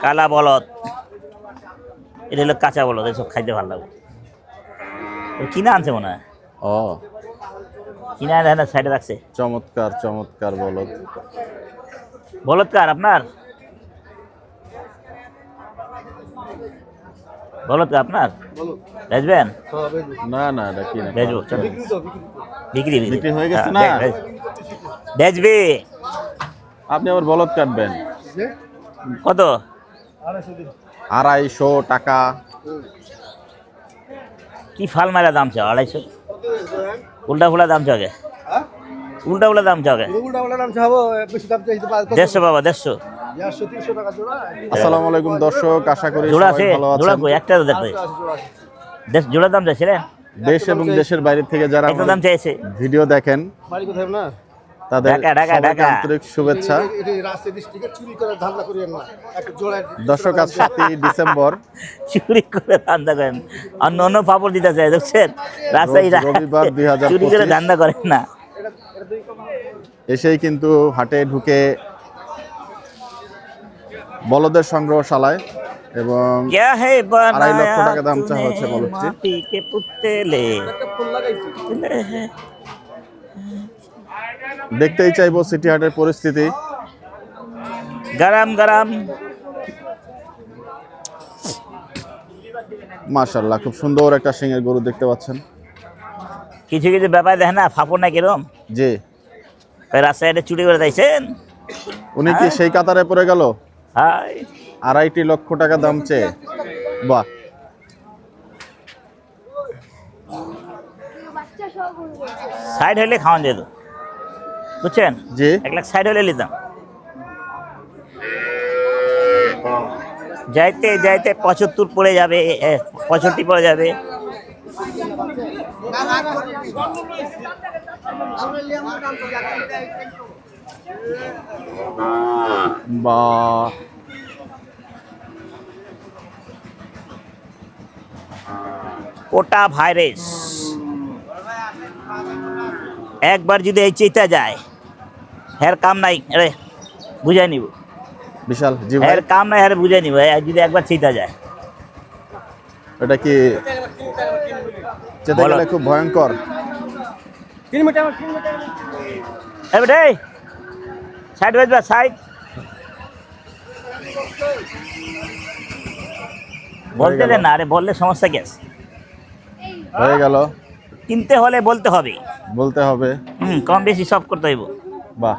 কালা বলদ। এটা হলো কাঁচা বলদ এসব খাইতে ভালো লাগে। ও কিনে আনছে মনে হয়। ও। কিনে আনে না সাইডে রাখছে। চমৎকার চমৎকার বলদ। বলদ কার আপনার? বলদ কার আপনার? বেচবেন? না না এটা কি না বেচবো বিক্রি বিক্রি হয়ে গেছে হ্যাঁ, না? বেচ- বেচবি। আপনি আবার বলদ কাটবেন। কত? আড়াইশো টাকা। কি ফাল মারা দাম চাও আড়াইশো? উল্টা ফুলা দাম চাও আগে উল্টা ফুলা দাম চাও দেড়শো বাবা দেড়শো। আসসালামু আলাইকুম দর্শক আশা করি জোড়া আছে জোড়া কই? একটা তো আছে দেশ জোড়া দাম চাইছে রে? দেশ এবং দেশের বাইরে থেকে যারা দাম চাইছে। ভিডিও দেখেন বাড়ি কোথায় না তাদের শুভেচ্ছা। ডিসেম্বর। করে করেন। না। এসেই কিন্তু হাটে ঢুকে বলদের সংগ্রহশালায় এবং আড়াই লক্ষ টাকা দাম চাওয়া হচ্ছে বলদটি। দেখতেই চাইব সিটি হাটের পরিস্থিতি। গারাম গারাম। মাশাল্লাহ খুব সুন্দর একটা সিংয়ের গরু দেখতে পাচ্ছেন। কিছু কিছু ব্যাপার দেখেন না ফাপড় না কিরম? জি। রাস্তায় চুরি করে দিয়েছেন? উনি কি হ্যাঁ। সেই কাতারে পড়ে গেল? আড়াইটি লক্ষ টাকা দাম চেয়ে। বাহ। সাইড হলে খাওয়ান যেত। বুঝছেন? জি। এক লাখ সাইড হলে নিতাম। যাইতে যাইতে পঁচাত্তর পড়ে যাবে পঁয়ষট্টি পড়ে যাবে। বাহ ওটা ভাইরাস। একবার যদি এই চেতা যায় হ্যার কাম নাই আরে বুঝাই নিব। বিশাল জি ভাই। হ্যার কাম নাই হ্যাঁ বুঝাই নিব। যদি একবার চেতা যায়। এটা কি যেতে গেলে খুব ভয়ঙ্কর? এ বেটে সাইড বাজবা সাইড। বলতে দেন না আরে বললে সমস্যা কি আছে? হয়ে গেল। কিনতে হলে বলতে হবে। বলতে হবে। হুম কম বেশি সব করতে হইব। বাহ।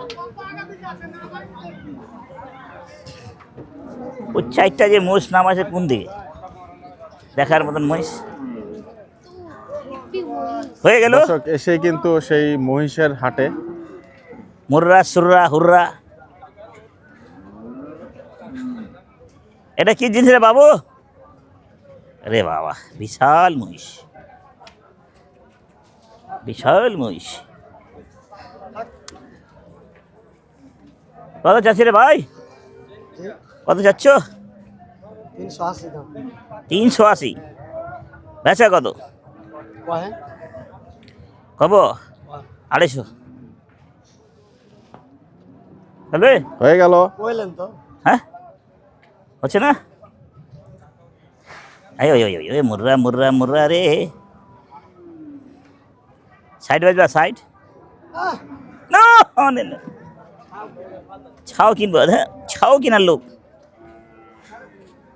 ওই চারটা যে মোষ নাম আছে কোন দিকে? দেখার মতন মহিষ? হয়ে গেল? এসে কিন্তু সেই মহিষের হাটে। মুর্রা সুররা হুররা। এটা কি জিনিস রে বাবু? রে বাবা বিশাল মহিষ। বিশাল মহিষ। কত চাচ্ছি রে ভাই? কত চাচ্ছ? তিনশো আশি তিনশো আশি। বেচা কত? কব? আড়াইশো। হবে হয়ে গেল। কইলেন তো। হ্যাঁ? হচ্ছে না? আয় ওই ওই ওই মুর্রা মুর্রা মুর্রা রে। সাইড বাজবা সাইড। নে। ছাও কিনবো হ্যাঁ ছাও কিনার লোক।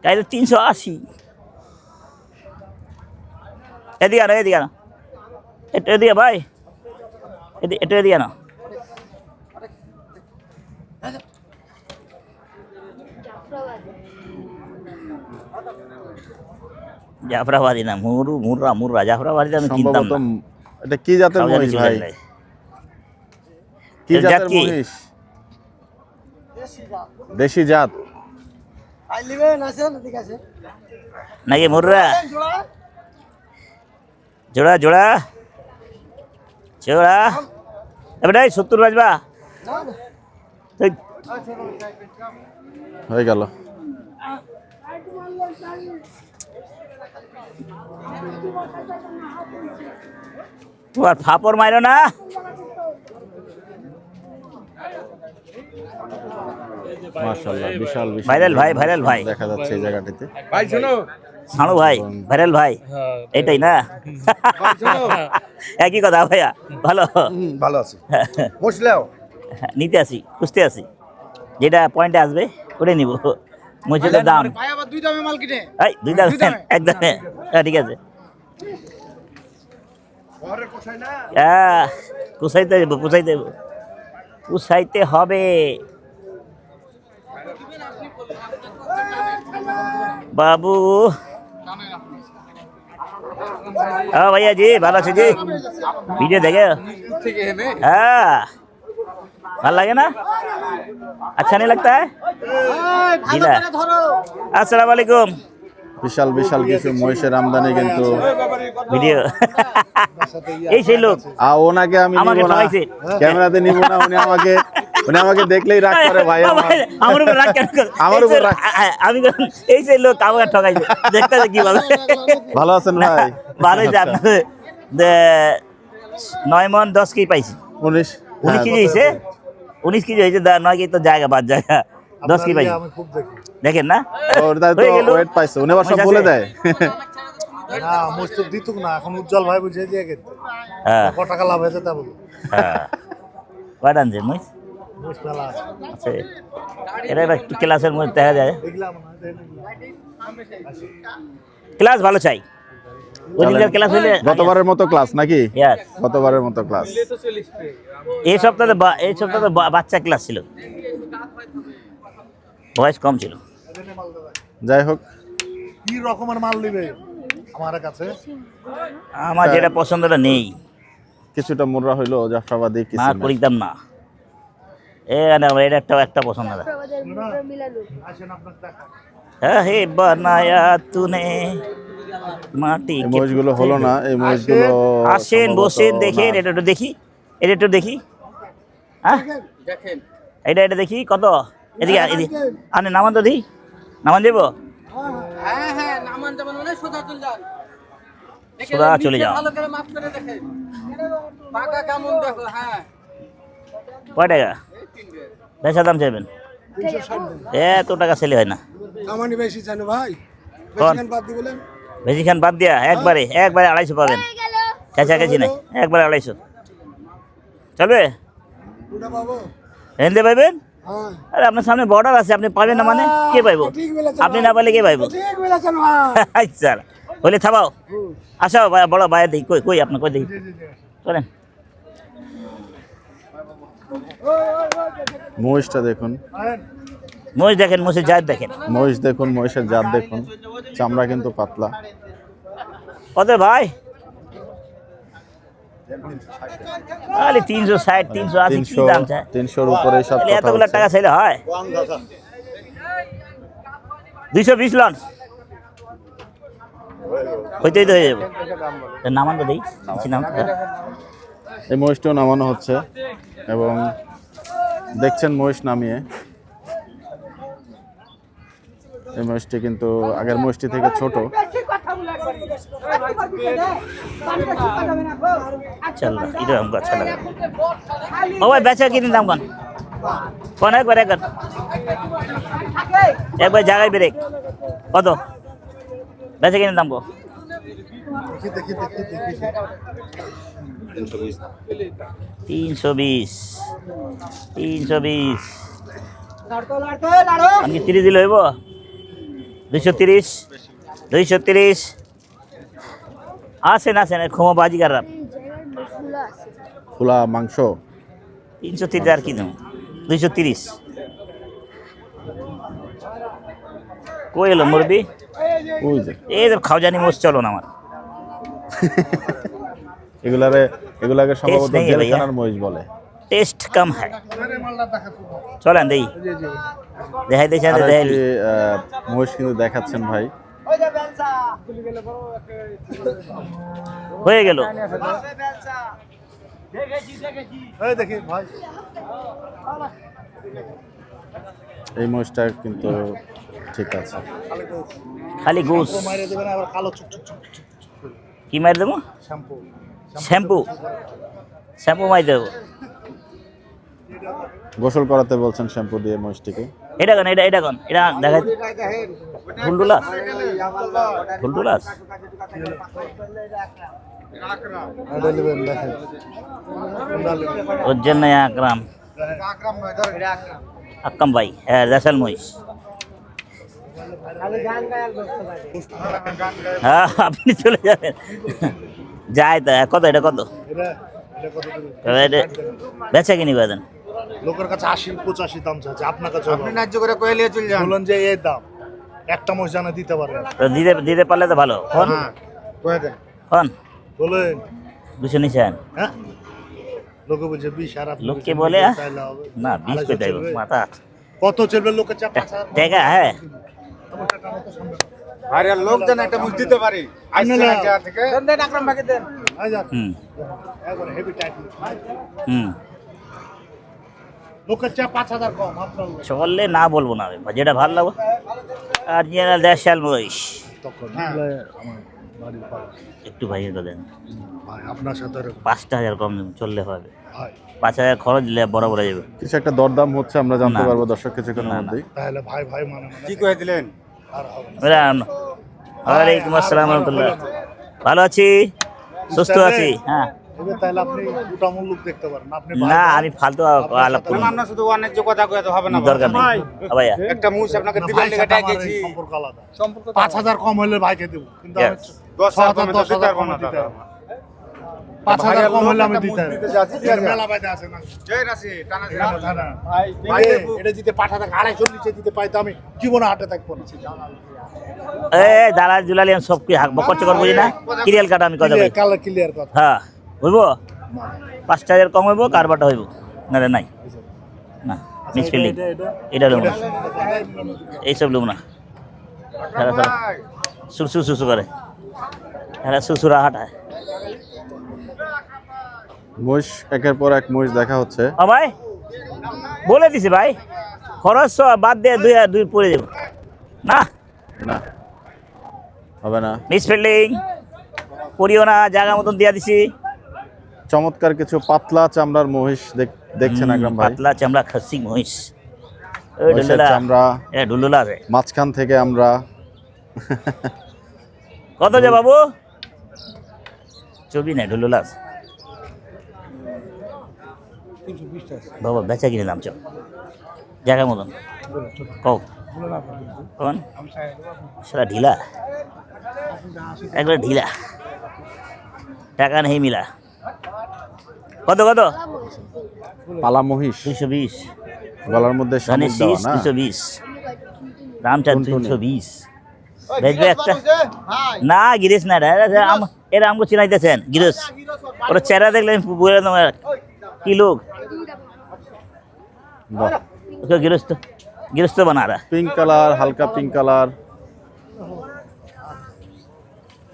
তাই তো তিনশো আশি। এদিকে আনো এদিকে আনো। একটু এদিকে ভাই এদি- একটু এদিকে আনো। জাফরাবাদী না মুরু মুর্রা মুর্রা জাফরাবাদী আমি কিনতাম না। এটা কি জাতের মহিষ ভাই? কি জাতের মহিষ? দেশি জাত। আই লিবেন আছেন ঠিক আছে? নাকি মুর্রা? জোড়া। জোড়া জোড়া। এবারে সত্তর বাজবা। হয়ে গেল। তোমার ফাপড় মারো না? মাশাআল্লাহ বিশাল বিশাল ভাইরাল ভাই, ভাইরাল ভাই। দেখা যাচ্ছে এই জায়গাটিতে। ভাই শোনো। সানু ভাই ভাইরাল ভাই। এটাই না? একই কথা ভাইয়া ভালো? ভালো আছে। বসলেও। নিতে আসি খুঁজতে আসি। যেটা পয়েন্টে আসবে ওটাই নিব। মসজিদের দাম। ভাই দুই দামে মাল কিনে। এই দুই দাম দুই দামে? একদমে হ্যাঁ ঠিক আছে। হ্যাঁ পুষাইতে দেবো পুষাইতে দেবো উৎসাহিতে হবে। বাবু। হ্যাঁ ভাইয়া জি ভালো আছে জি। ভিডিও দেখে। হ্যাঁ। ভালো লাগে না? আচ্ছা নেই লাগতা হ্যাঁ আসসালামু আলাইকুম। বিশাল বিশাল কিছু মহিষের আমদানি কিন্তু ভিডিও। এই সেই লোক। আ ওনাকে আমি আমাকে নিব না। ক্যামেরাতে নিব না উনি আমাকে উনি আমাকে দেখলেই রাগ করে ভাই আমার আমার উপর রাগ করে? আমার উপর যে- রাগ। আ- আমি এই সেই লোক আমাকে ঠকাইছে। দেখতে কীভাবে ভালো আছেন ভাই? ভালোই যে আপনাদের দে- নয় মন দশ কি পাইছি। উনিশ উনিশ হ্যাঁ, কেজি হয়েছে? উনিশ কেজি হয়েছে নয় কেজি তো জায়গা বাদ জায়গা। দশ কি খুব দেখি। দেখেন না? ওর তো ওয়েট পাইছে উনি আবার সব বলে দেয়। না দিতুক না এখন উজ্জ্বল ভাই বুঝে দিয়ে গেছে। হ্যাঁ। ক টাকা লাভ হয়েছে তা বলো। হ্যাঁ। আছে। আছে এটা একটা ক্লাসের মধ্যে দেখা যায়। ক্লাস ভালো চাই। ক্লাস হইলে গতবারের মতো ক্লাস নাকি. গতবারের মতো ক্লাস। এই সপ্তাহে বা- এই সপ্তাহে বা- বাচ্চা ক্লাস ছিল। বয়স কম ছিল। যাই হোক। কি রকমের মাল নিবে আমার কাছে? আমার যেটা পছন্দটা নেই। কিছুটা মুররা হইল জাফরাবাদি কিছু না। করিতাম না। এ না আমার এটা একটা একটা পছন্দ না। হ্যাঁ হে বানায়া তুনে। মাটি মহিষগুলো হলো না এই মহিষগুলো আসেন বসেন দেখেন এটা একটু দেখি এটা একটু দেখি। হ্যাঁ? দেখেন। এটা এটা দেখি কত? এদিকে এদিকে। আপনি নামান তো দিই নামান দেবো? হ্যাঁ হ্যাঁ মানে সোজা চলে যাও। ভালো করে মাপ করে দেখেন। পাকা কেমন দেখো হ্যাঁ। কয় টাকা? বেচা দাম চাইবেন। এত টাকা সেলে হয় না। কামানি বেশি জানো ভাই? দি খান বাদ দিয়া একবারে একবারে আড়াইশো পাবেন। গেল। কাছা কাছি নাই একবারে আড়াইশো। চলবে? পাবো। পাইবেন? আরে আপনার সামনে বর্ডার আছে আপনি পারবেন না মানে? কে পাইবো? আপনি না পাইলে কে পাইবো? আচ্ছা হলে থামাও। আসো বড় বাইরে দেখি কই কই আপনার কই দেখি? চলেন। মহিষটা দেখুন। মহিষ দেখেন মহিষের জাত দেখেন। মহিষ দেখুন মহিষের জাত দেখুন। চামড়া কিন্তু পাতলা। কত ভাই আরে তিনশো ষাট তিনশো আশি কি দাম চায়? তিনশোর উপরে সব এতগুলো টাকা চাইলে হয়? দুইশো বিশ লন। হইতেই তো হয়ে যাবে। নামান তো দিই। নাম এই মহিষটাও নামানো হচ্ছে এবং দেখছেন মহিষ নামিয়ে। এই মহিষটি কিন্তু আগের মহিষটি থেকে ছোট। चल रहा इधर हमको अच्छा लगा ओ भाई बेचा कितने दाम कौन कौन है एक बार एक बार एक बार जागा ब्रेक কত বেচা কিনে দাম কো দেখি দেখি দেখি দেখি তিনশো বিশ তিনশো বিশ আমি কি তিরিশ দিলে হইব দুইশো তিরিশ দুইশো তিরিশ আসেন আসেন ক্ষমা বাজিগাররা খোলা মাংস। তিনশো তিরিশ আর কি দাম দুইশো তিরিশ। কই এলো মুরবি এই যে খাওজানি মোষ চলো না আমার। এগুলারে এগুলাকে সম্ভবত জেলখানার মহিষ বলে। টেস্ট কম হ্যাঁ। চলেন দেই। দেখাই দেখাই মহিষ কিন্তু দেখাচ্ছেন ভাই। হয়ে গেল। এই দেখি এই মহিষটা কিন্তু ঠিক আছে। খালি গোস। কি মারি দেবো? শ্যাম্পু। শ্যাম্পু। শ্যাম্পু মারি দেবো। গোসল করাতে বলছেন শ্যাম্পু দিয়ে মহিষটিকে। এটা কোন এটা এটা কোন? এটা দেখা এটা নেবেন ওর জন্য আকরাম। ভাই হ্যাঁ দেশাল মহিষ হ্যাঁ আপনি চলে যাবেন। যায় তো কত এটা কত? এটা কত? বেচা কিনি করে দেন। লোকের কাছে আশি পঁচাশি দাম চাচ্ছে আপনার কাছে আপনি ন্যায্য করে কয়ে নিয়ে চলে যান। বলুন যে এই দাম। একটা মহিষ জানা দিতে তো দিতে দিতে পারলে তো ভালো। কোন হ্যাঁ কয়ে দেন। কোন বলেন। দুশো নিছেন? হ্যাঁ। লোকে বলছে বিশ আর আপনি লোককে বলে। না বিশ পেতে চলবে? মাথা। কত চলবে লোকের চাপ? পাঁচ হাজার? টাকা হ্যাঁ। আরে লোক যেন একটা মুখ দিতে পারি। আইনে আসছে নাও। না জায়গা থেকে। দেন দেন আকরাম ভাগে দেন। হুম। একবারে হেভি টাইট হুম। লোকের চাপ পাঁচ হাজার কম চললে না বলব না আমি যেটা ভালো লাগবে। আর বলে আমার বাড়ির পাড়া। একটু তো দেন। আপনার সাথে পাঁচটা হাজার কম চললে হবে। পাঁচ হাজার খরচ দিলে বড় বড় যাবে। কিছু একটা দরদাম হচ্ছে আমরা জানতে পারব দর্শক কিছুক্ষণের না। মধ্যেই। তাহলে ভাই ভাই মানে মানে কি কয়ে দিলেন? ওয়ালাইকুম আসসালাম রহমতুল্লাহ। ভালো আছি? সুস্থ আছি? হ্যাঁ। এবার তাহলে আপনি দুটা মূল্য দেখতে পারেন। আপনি না আমি ফালতু আলাপ করি। না, না। আমরা শুধু কথা হবে না দরকার নেই। ভাইয়া। একটা মুছ আপনাকে দিবেন লেগে সাথে আমার ডেকেছি এই সম্পর্ক আলাদা। পাঁচ হাজার কম হলে ভাইকে দেবো কিন্তু আমি Yes. দশ ছ হাজার হাজার কমে দশ তো দিতে পারব না দিতে টাকা। হবে। পাঁচ হাজার ভাইয়ের কম হলে আমি দিতে মুখ হবে। দিতে যাচ্ছি, ঠিক আছে? মেলা বাইরে আছে না? জয় রাশি টানা এখানে ভাই এ, দেবো। এটা দিতে পাঁচ হাজার আড়াইশো নিচে দিতে পাই আমি জীবনে হাটে থাকব না। এই দাদা জুলালি আমি সব কি হাক বকর চকর বুঝি না কিরিয়াল কাটা আমি কথা ক্লিয়ার কথা হ্যাঁ। হইব? পাঁচটা হাজার কম হইব কারবারটা হইব? না নাই। না মিস ফিল্ডিং এটা লোক না এইসব লোক না সারা সারা সুরসু সুসু করে। এরা সুসুরা হাঁটায় মহিষ একের পর এক মহিষ দেখা হচ্ছে। ও ভাই বলে দিছি ভাই। খরচ সব বাদ দিয়ে দুই দুই পড়ে যাব। না। না। হবে না। মিস ফিল্ডিং করিও না জায়গা মতন দিয়া দিছি। চমৎকার কিছু পাতলা চামড়ার মহিষ দেখ- দেখছেন আকরাম ভাই? পাতলা চামড়া খাসি মহিষ। চামড়া। এ ঢুলুলা মাঝখান থেকে আমরা কত যে বাবু? চবি নাই ঢুলুলা বাবা বেচা কিনে দাম চো জায়গা মতন। কও। কোন? সেটা ঢিলা। একবার ঢিলা। টাকা নেই মিলা। কত কত? পালা মহিষ দুশো বিশ। গলার মধ্যে মানে দুশো বিশ। রামচাঁদ দুশো বিশ। বেচবে একটা না গিরিশ না এরা আমাকে চিনাইতেছেন গিরিশ ওরা চেহারা দেখলে আমি বুঝে তোমার কি লোক। ওকে গৃহস্থ গৃহস্থ বানা রা। পিঙ্ক কালার হালকা পিঙ্ক কালার।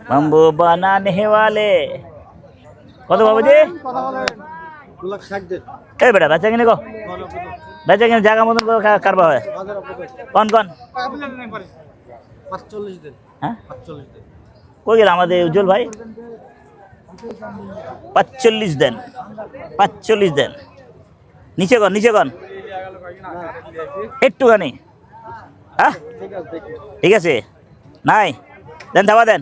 বাম্বু বানানে वाले কত বাবু জি? এই বেটা, বেচা কিনে কো। বেচা কিনে জায়গা মতন কারবা হয়। কোন কোন? হ্যাঁ? কই গেল আমাদের উজ্জ্বল ভাই? পাঁচচল্লিশ দেন। পাঁচচল্লিশ দেন। নিচে কন নিচে কন? একটুখানি। হ্যাঁ? ঠিক আছে। নাই। দেন থাবা দেন।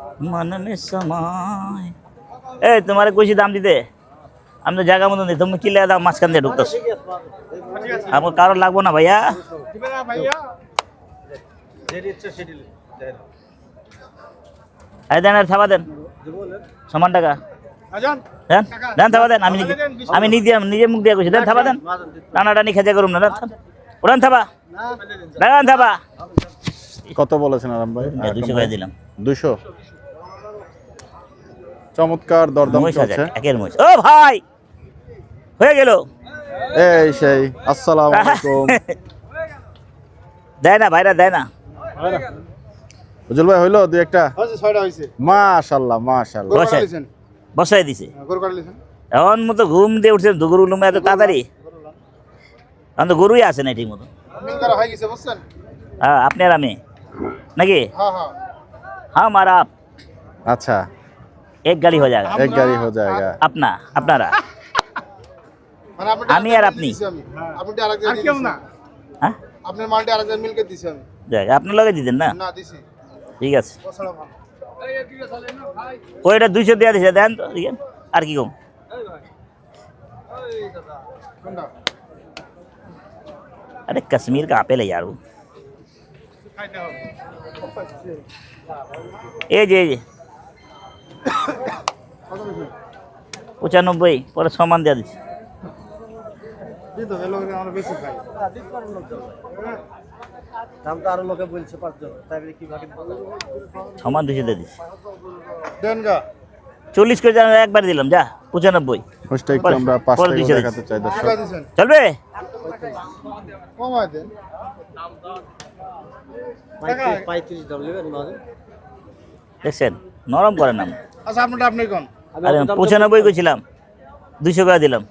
মননে সময়। এ তোমার কইছি দাম দিতে। আমি তো জায়গা মতন দিই তুমি কিলে দাম মাঝখান দিয়ে ঢুকতেছ। আমার কারও লাগবো না ভাইয়া। দেন দেন। সমান টাকা। দেন দেন থাবা দেন। আমি আমি নিজে দেন থাবা দেন। থাবা। কত বলেছেন ভাই? দিলাম। দুশো চমৎকার দরদাম চলছে। একের মহিষ। ও ভাই হয়ে গেল। এই সেই আসসালামু আলাইকুম। দেয় না ভাইরা দেয় না। উজ্জ্বল হইল দুই একটা? মাশাল্লাহ মাশাল্লাহ। বসাই দিছে। এখন মতো ঘুম দিয়ে উঠছে গরু লুমে এত তাড়াতাড়ি। এখন তো গরুই আছে না ঠিকমতো। হ্যাঁ আপনি আর আমি? নাকি? হ্যাঁ মারাপ আচ্ছা। एक गाड़ी हो जाएगा এক গাড়ি হয়ে যায়গা अपना अपनारा মানে আপনি আমি আর আপনি। আমি আপনি আরেক জায়গায় কেউ না হ্যাঁ আপনার মালটা আরেক জায়গায় মিলকে দিছি আমি দেখ আপনার লগে দিতেন না না দিছি ঠিক আছে পছন্দ ভালো ওইটা দুইশো দেওয়া দিছে দেন তো দিয়েন। আর কি কম কোনটা अरे कश्मीर का আপেল है यार वो এই যে এই যে পঁচানব্বই পরে সমান দেওয়া দিচ্ছে দুশো দিয়ে দিচ্ছে চল্লিশ করে একবার দিলাম যা পঁচানব্বই। চলবে? দেখছেন নরম করেন না আচ্ছা আপনারটা আপনি কোন? আরে পঁচানব্বই করেছিলাম দুইশো করে দিলাম।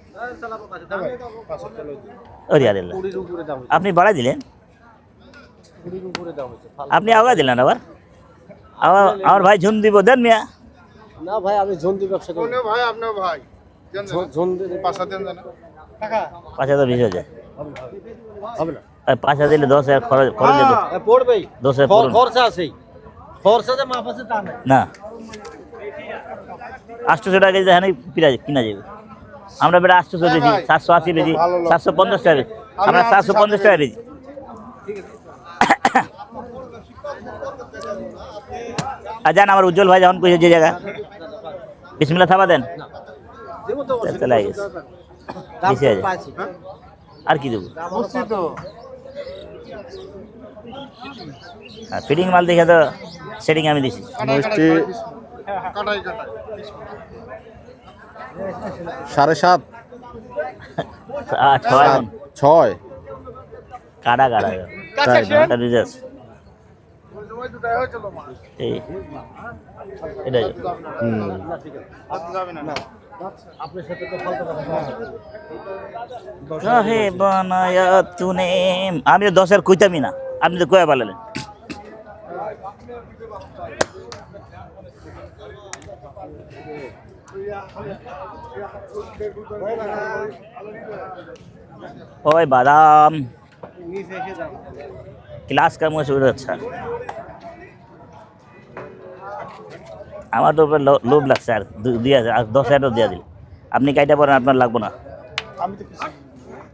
ওরে আল্লাহ। আপনি বাড়াই দিলেন? আপনি আগা দিলেন আবার? আমার আমার ভাই ঝুন দিব দেন মিয়া। না ভাই আমি ঝন্ডি ব্যবসা করি। ভাই আপনার ভাই? দেন দেন। টাকা? পাঁচ হাজার বেশি হয়ে যায় হবে না। পাঁচ হাজার দিলে দশ হাজার খরচ খরচ যেত পড়বেই। দশ হাজার খরচা আছেই। খরচা যে মাপ আছে তা না। আটশোশো টাকা কেজি এখানে কিনা কিনা যাবে। আমরা বেটা আটশোশো হ্যাঁ বেশি সাতশো আশি ভালো সাতশো পঞ্চাশ টাকা বেশি আমরা আমি সাতশো পঞ্চাশ টাকা বেশি আর যান আমার উজ্জ্বল ভাই যখন কইছে যে জায়গা বিসমিল্লা থাবা দেন। বেশি। আর কি দেবো? ফিটিং মাল দেখে তো সেটিং আমি দিছি। কাটাই কাটাই। সাড়ে সাত। ছয়। কাটা কাটা। আমি দশের কইতামই না। আপনি তো কয়ে পারলেন ওই বাদাম। ক্লাস কেমন শুরু হচ্ছে আমার তো লোভ লাগছে আর দিয়ে আর দশ হাজার দিয়ে দিল। আপনি কাইটা পড়েন আপনার লাগবো না।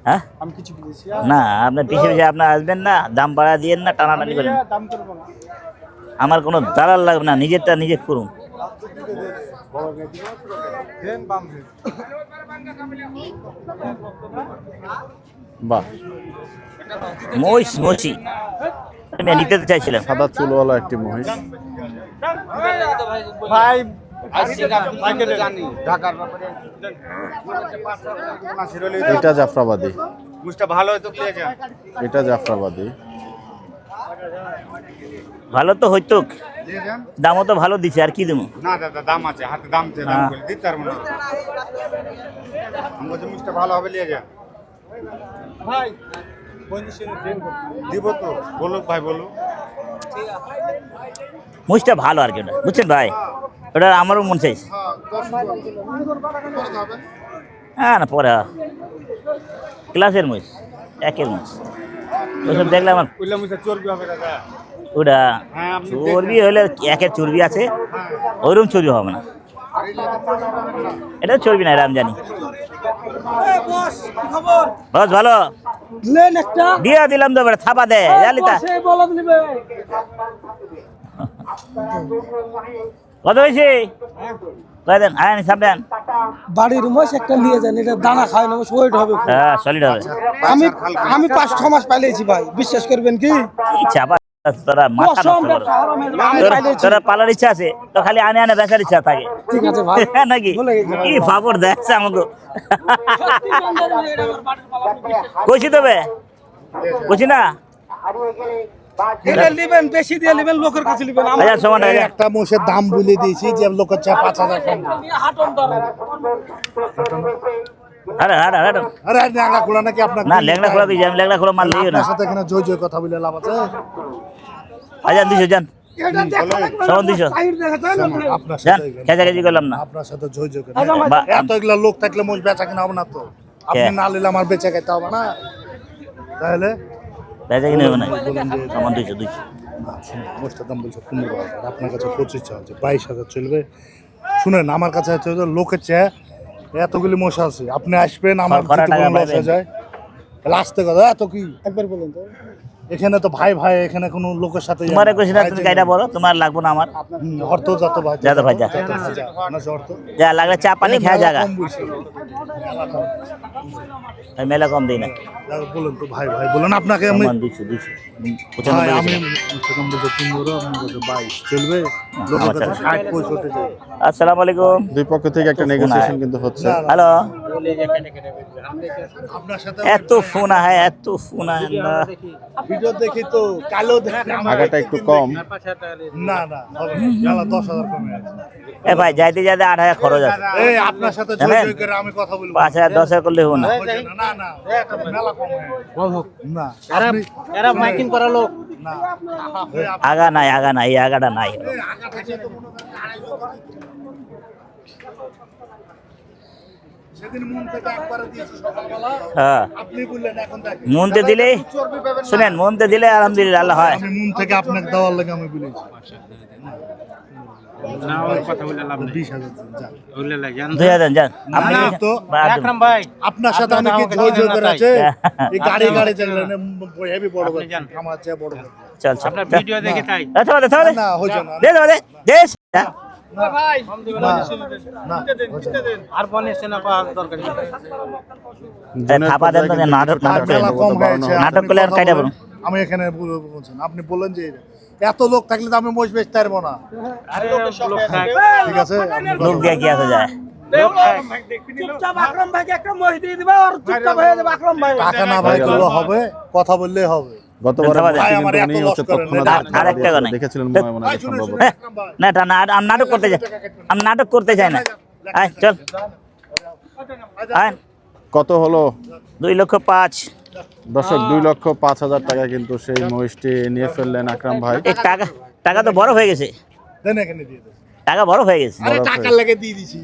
হ্যাঁ? না আপনার পিছিয়ে পিছিয়ে আপনার আসবেন না দাম বাড়া দিয়ে না টানাটানি করেন। আমার কোনো দালাল লাগবে না নিজেরটা নিজে করুন দেন বাম বাহ। মহিষ মচি আমি নিতে তো চাইছিলাম। সাদা চুলওয়ালা একটি মহিষ। ভাই জানি। এটা জাফরাবাদি। এটা জাফরাবাদি। ভালো তো হইতো। দামও তো ভালো দিছে আর কি দেবো না দাদা দাম আছে হাতে দাম আছে দাম হ্যাঁ। বলে দিতে পারব না। আমি বলছি মুসটা ভালো হবে নিয়ে যান। ভাই দিব তো বলুক ভাই ভালো আর কি ওটা বুঝছেন ভাই? ওটা আমারও মন চাইছে। হ্যাঁ হ্যাঁ না পরে। ক্লাসের মহিষ একের মহিষ ওসব দেখলে আমার চর্বি ওটা হ্যাঁ চর্বি হলে একের চর্বি আছে ওইরকম চর্বি হবে না। এটা চর্বি না আমি জানি বস ভালো? লেন দিয়া দিলাম তো এবারে থাপা দে জালি তা। কত হয়েছে? কয় দেন আয় সামনে বাড়ির মোষ একটা নিয়ে যান এটা দানা খায় না ওয়েট হবে হ্যাঁ সলিড হবে আমি আমি পাঁচ ছ মাস পালিয়েছি ভাই বিশ্বাস করবেন কি চাপা তোরা মাথা নষ্ট করো। তোরা- তোরা পালার ইচ্ছা আছে তো খালি আনে আনে বেচার ইচ্ছা থাকে ঠিক আছে ভাই নাকি। কি ফাপড় দেখছে আমাকে কইছি তবে কইছি না এটা নেবেন বেশি দিয়ে নেবেন লোকের কাছে নেবেন। হাজার একটা মোষের দাম বলে দিয়েছি যে লোকের চায় পাঁচ হাজার কম। আরে আরে আরে আরে। ল্যাংড়া খোলা নাকি আপনার না ল্যাংড়া খোলা কি আমি ল্যাংড়া খোলা মাল দিও না। সাথে এখানে জয় জয় কথা বলে লাভ আছে? হাজার দুইশো যান। সমান আপনার সাথে জয় জয় এত এগুলা লোক থাকলে মোষ বেচা কিনা হবে না তো? আপনি না নিলে আমার বেচা খেতে হবে না। তাহলে? বেচা কিনে হবে না সমান দুইশো দুইশো মোস্টার দাম বলছে পনেরো হাজার আপনার কাছে পঁচিশ আছে বাইশ হাজার চলবে। শুনেন আমার কাছে হচ্ছে লোকের চেয়ে এতগুলি মশা আছে। আপনি আসবেন আমার যায়। লাস্টে আসতে কথা এত কি? একবার বলুন তো। এখানে তো ভাই ভাই এখানে কোনো লোকের সাথে তোমার কইছি না। তুমি গাড়িটা বলো তোমার লাগবো না আমার। হরতো যত ভাই যা। তো ভাই, যা। যা লাগলে চা পানি খেয়ে জায়গা। আমি মেলা কম দিই না। বলুন তো ভাই ভাই বলুন আপনাকে আমি দুইশো দুইশো ভাই আমি দিয়েছি। সেরকম বলতে পনেরো আপনার বাইশ চলবে লোকের আমার কাছে ষাট পঁয়ষট্টি আসসালামু আলাইকুম। দুই পক্ষ থেকে একটা নেগোসিয়েশন কিন্তু হচ্ছে। হ্যালো। এত ফোন আহে এত ফোন আহে না ভিডিও দেখি তো কালো একটু কম। না না হবে দশ হাজার কমে এ ভাই যাইতে যাইতে আট হাজার খরচ আছে। এই আপনার সাথে জয় জানেন? জয় করে আমি কথা বলব। পাঁচ হাজার দশ হাজার করলে হব না। না, না না কম হয়ে না এরা মাইকিং করা লোক। না এই আপ- আগা নাই আগা নাই আগাটা নাই। মনতে দিলে শুনেন মনতে দিলে আলহামদুলিল্লাহ আল্লাহ হয়। মন থেকে আপনাকে দেওয়ার লাগে আমি বলেছি। আপনার সাথে আমি। এই গাড়ি গাড়ি হেভি বড় আমার চেয়ে বড় চল চল। আপনার ভিডিও দেখে তাই। আচ্ছা না দেশ। আমি এখানে বলছেন আপনি বললেন যে এত লোক থাকলে তো আমি মোষ বেচতে পারব না। ঠিক আছে লোক দিয়ে কি আসা যায়? চুপচাপ আকরাম ভাইকে একটা মহি দিয়ে দিবা আর চুপচাপ হয়ে যাবে আকরাম ভাই। টাকা না ভাই করলে হবে কথা বললেই হবে। গতবার ধন্যবাদ। ভাই, আমার এত উনি হচ্ছে তৎক্ষণাৎ আর- আরেকটা কথা নাই। দেখেছিলেন মনে মনে ভাই, শুনুন, সম্ভবত শুনুন। আকরাম ভাই। না এটা না আমি নাটক করতে চাই আমি নাটক করতে চাই না। আয় চল। আয়। কত হলো? দুই লক্ষ পাঁচ। দর্শক দুই লক্ষ পাঁচ হাজার টাকা কিন্তু সেই মহিষটি নিয়ে ফেললেন আকরাম ভাই। টাকা টাকা তো বড় হয়ে গেছে। দেন এখানে দিয়ে দেন। টাকা বড় হয়ে গেছে। আরে টাকা লাগে দিয়ে দিছি।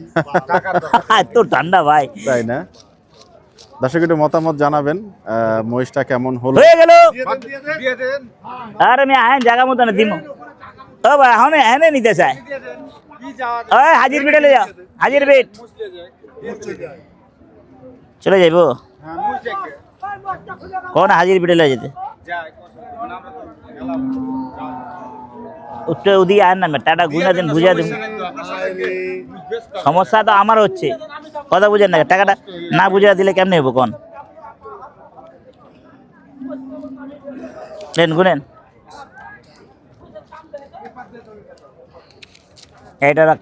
টাকার এত ঠান্ডা ভাই। তাই না? দর্শক একটু মতামত জানাবেন আহ, মহিষটা কেমন হলো? হয়ে গেল। দিয়ে দেন আর আমি আহেন জায়গা মতো না দিম। ও ভাই এখন এনে নিতে চাই ওই হাজির বিটে যাও। হাজির বিট। চলে যাইবো? কোন হাজির বিটে যেতে? উত্তর ওদিকে আয়েন না টাটা গুনা দিন বুঝা দিন। সমস্যা তো আমার হচ্ছে। কথা বুঝেন না, টাকাটা না বুঝা দিলে কেমনে হব কোন? লেন গুনেন। এটা রাখ।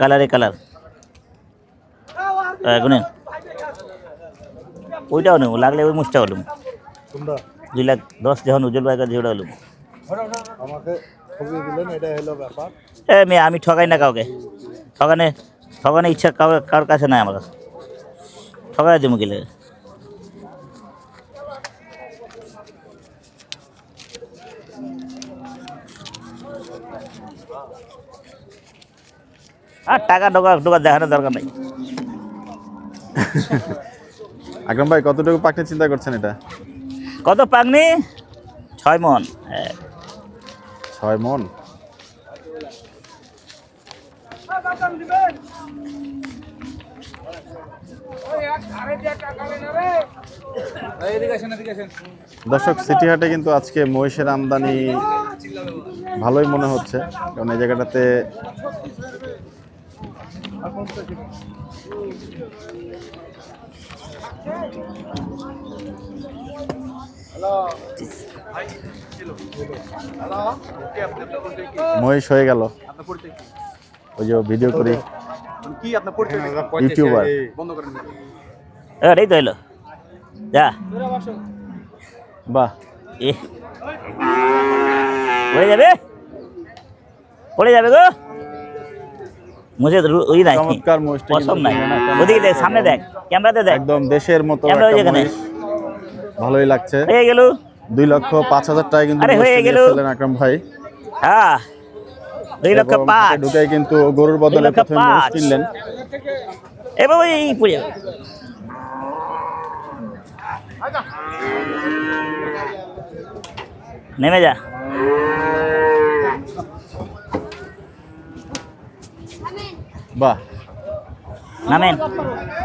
কালারে কালার। গুনেন। ওইটাও নেব, লাগলে ওই হলুম তোমরা দুই লাখ দশ যখন উজ্জ্বল ভাই কাছে আমাকে দিলেন এটা হলো ব্যাপার। এ মেয়ে আমি ঠকাই না কাউকে। ঠকানে ঠকানে ইচ্ছা কাউ কারোর কাছে নাই আমার কাছে। ঠকাই দেবো গেলে আর টাকা ঢোকা ঢোকা দেখানোর দরকার নাই। আকরাম ভাই কতটুকু পাকতে চিন্তা করছেন এটা? কত পাকনি ছয় মন। হ্যাঁ। ছয় মন? দর্শক, সিটি হাটে কিন্তু আজকে মহিষের আমদানি ভালোই মনে হচ্ছে, কারণ এই জায়গাটাতে মহিষ হয়ে গেল। ওই যে ভিডিও করি। ইউটিউবার এই তো এলো যা। বাহ। এ। পড়ে যাবে? পড়ে যাবে গো। মুঝে ওই নাই। চমৎকার নাই। ওদিকে দেখ সামনে দেখ ক্যামেরাতে দেখ। একদম দেশের মতো ক্যামেরা ওই যেখানে। মহিষ। ভালোই লাগছে। হয়ে গেল? দুই লক্ষ পাঁচ হাজার টাকা কিন্তু হয়ে গেল। আকরাম ভাই। হ্যাঁ দুই লক্ষ এবং পাঁচ। হাটে কিন্তু গরুর বদলে প্রথমে পাঁচ। কিনলেন। এবার পড়ে যাবে নেমে যা। বাহ। নামেন।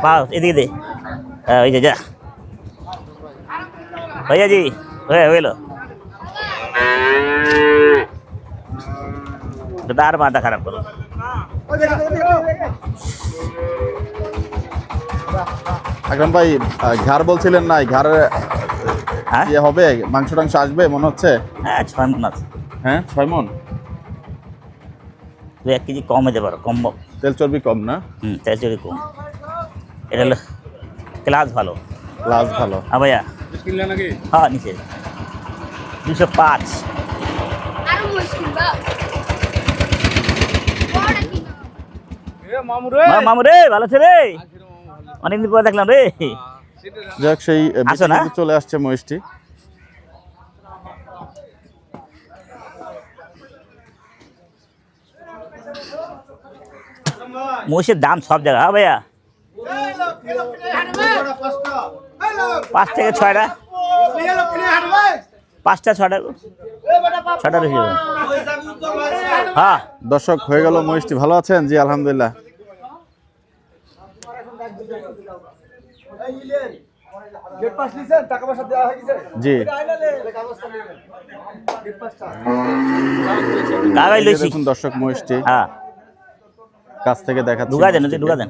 পাও এদিকে দে। ওই যে যা। হয়ে জি হয়ে হইল। তার মাথা খারাপ করো। আকরাম ভাই ঘাড় বলছিলেন নাই ঘাড়ে হ্যাঁ? ইয়ে হবে মাংস টাংস আসবে মনে হচ্ছে? হ্যাঁ ছয় মন আছে। হ্যাঁ ছয় মন? দু এক কেজি কম হতে পারো কম। তেল চর্বি কম না? হুম তেল চুরি কম। এটা হলো ক্লাস ভালো। লাজ ভালো। হ্যাঁ ভাইয়া। হ্যাঁ নিচে দুশো পাঁচ মামু রে ভালো আছে রে অনেকদিন পরে দেখলাম রে যাক সেই? চলে আসছে মহিষটি মহিষের দাম সব জায়গায় হ্যাঁ ভাইয়া পাঁচ থেকে ছয়টা। পাঁচটা ছটা। ছটা বেশি। হ্যাঁ দর্শক হয়ে গেল মহিষটি। ভালো আছেন? জি আলহামদুলিল্লাহ। জি। দেখুন দর্শক মহিষটি। হ্যাঁ। কাছ থেকে দেখা ঢুকা দেন ঢুকা দেন।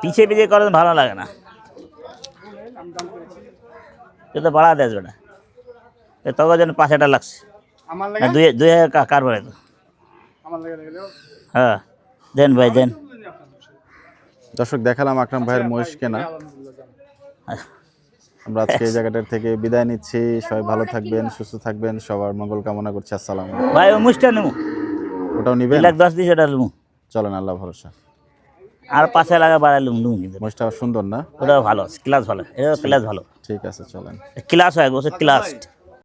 পিছিয়ে পিছিয়ে করেন ভালো লাগে না। তুই তো বাড়া দেস বেটা। এ তখন যেন পাঁচ হাজার লাগছে। দুই দুই হাজার কার বাড়ে তো হ্যাঁ দেন ভাই দেন। দর্শক দেখালাম আকরাম ভাইয়ের মহিষ কেনা। আমরা আজকে এই জায়গাটার থেকে বিদায় নিচ্ছি। সবাই ভালো থাকবেন সুস্থ থাকবেন। সবার মঙ্গল কামনা করছি। আসসালাম ভাই ও মুষ্টা নেব ওটাও নিবেন? লাখ দশ দিস ওটা লুমু চলেন আল্লাহ ভরসা। আর পাশে লাগা বাড়া বাড়াই লুম লুম কিন্তু। মহিষটা সুন্দর না? ওটা ভালো ক্লাস ভালো এটা ক্লাস ভালো। ঠিক আছে চলেন। ক্লাস হয় বসে ক্লাস